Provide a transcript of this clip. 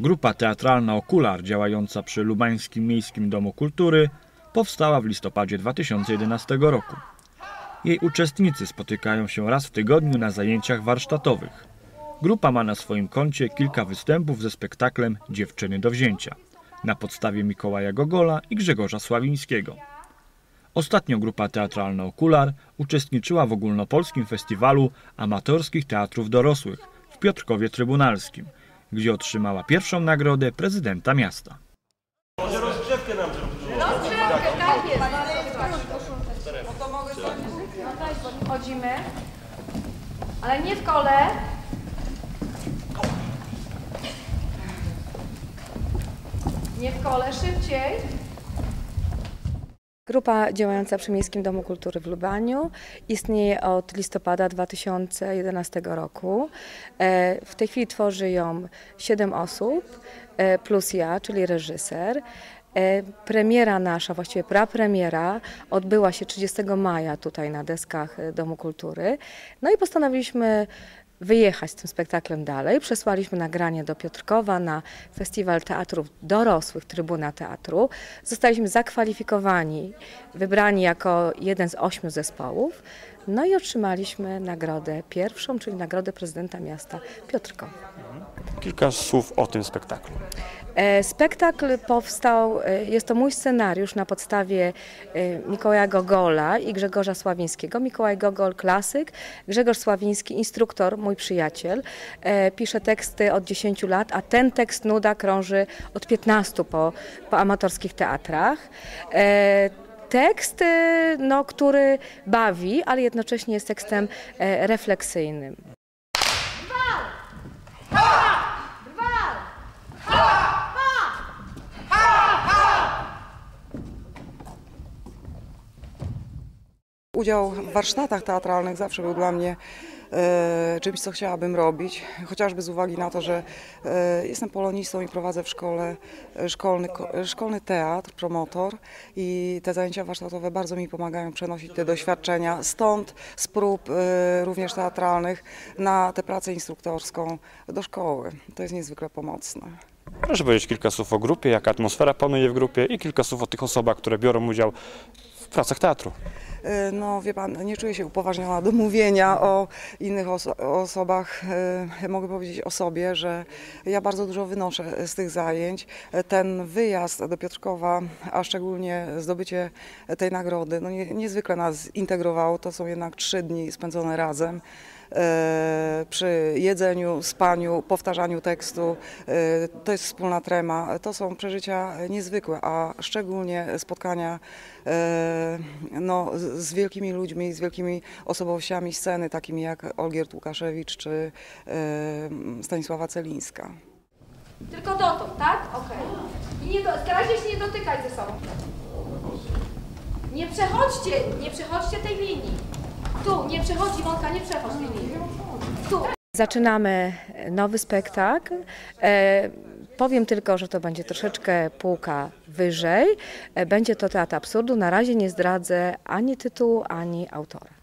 Grupa teatralna Okular, działająca przy Lubańskim Miejskim Domu Kultury, powstała w listopadzie 2011 roku. Jej uczestnicy spotykają się raz w tygodniu na zajęciach warsztatowych. Grupa ma na swoim koncie kilka występów ze spektaklem Dziewczyny do wzięcia na podstawie Mikołaja Gogola i Grzegorza Sławińskiego. Ostatnio grupa teatralna Okular uczestniczyła w ogólnopolskim festiwalu amatorskich teatrów dorosłych w Piotrkowie Trybunalskim, gdzie otrzymała pierwszą nagrodę prezydenta miasta. Rozgrzewkę nam zrobił. Rozgrzewkę, tak jest. Chodzimy, ale nie w kole. Nie w kole, szybciej. Grupa działająca przy Miejskim Domu Kultury w Lubaniu istnieje od listopada 2011 roku. E, W tej chwili tworzy ją 7 osób, e, plus ja, czyli reżyser. E, Premiera nasza, właściwie prapremiera, odbyła się 30 maja tutaj na deskach Domu Kultury. No i postanowiliśmy wyjechać z tym spektaklem dalej. Przesłaliśmy nagranie do Piotrkowa na Festiwal Teatrów Dorosłych Trybuna Teatru. Zostaliśmy zakwalifikowani, wybrani jako jeden z ośmiu zespołów. No i otrzymaliśmy nagrodę pierwszą, czyli nagrodę prezydenta miasta Piotrkowa. Kilka słów o tym spektaklu. E, Spektakl powstał, e, jest to mój scenariusz na podstawie e, Mikołaja Gogola i Grzegorza Sławińskiego. Mikołaj Gogol klasyk, Grzegorz Sławiński instruktor, mój przyjaciel. Pisze teksty od 10 lat, a ten tekst nuda krąży od 15 po, po amatorskich teatrach. Tekst, no, który bawi, ale jednocześnie jest tekstem refleksyjnym. Udział w warsztatach teatralnych zawsze był dla mnie e, czymś, co chciałabym robić, chociażby z uwagi na to, że e, jestem polonistą i prowadzę w szkole e, szkolny, ko- szkolny teatr, promotor i te zajęcia warsztatowe bardzo mi pomagają przenosić te doświadczenia stąd z prób również teatralnych na tę pracę instruktorską do szkoły. To jest niezwykle pomocne. Proszę powiedzieć kilka słów o grupie, jaka atmosfera panuje w grupie i kilka słów o tych osobach, które biorą udział w pracach teatru. E, No wie pan, nie czuję się upoważniona do mówienia o innych oso- osobach. E, Mogę powiedzieć o sobie, że ja bardzo dużo wynoszę z tych zajęć. E, Ten wyjazd do Piotrkowa, a szczególnie zdobycie tej nagrody, no nie, niezwykle nas integrowało. To są jednak trzy dni spędzone razem. E, Przy jedzeniu, spaniu, powtarzaniu tekstu, e, to jest wspólna trema. To są przeżycia niezwykłe, a szczególnie spotkania e, no, z, wielkimi ludźmi, z wielkimi osobowościami sceny, takimi jak Olgierd Łukaszewicz czy Stanisława Celińska. Tylko dotąd, tak? Okej. I nie starajcie się nie dotykać ze sobą. Nie przechodźcie, nie przechodźcie tej linii. Tu, nie przechodzi Wątka, nie przechodź. Tu. Zaczynamy nowy spektakl. E, powiem tylko, że to będzie troszeczkę półka wyżej. E, będzie to teatr absurdu. Na razie nie zdradzę ani tytułu, ani autora.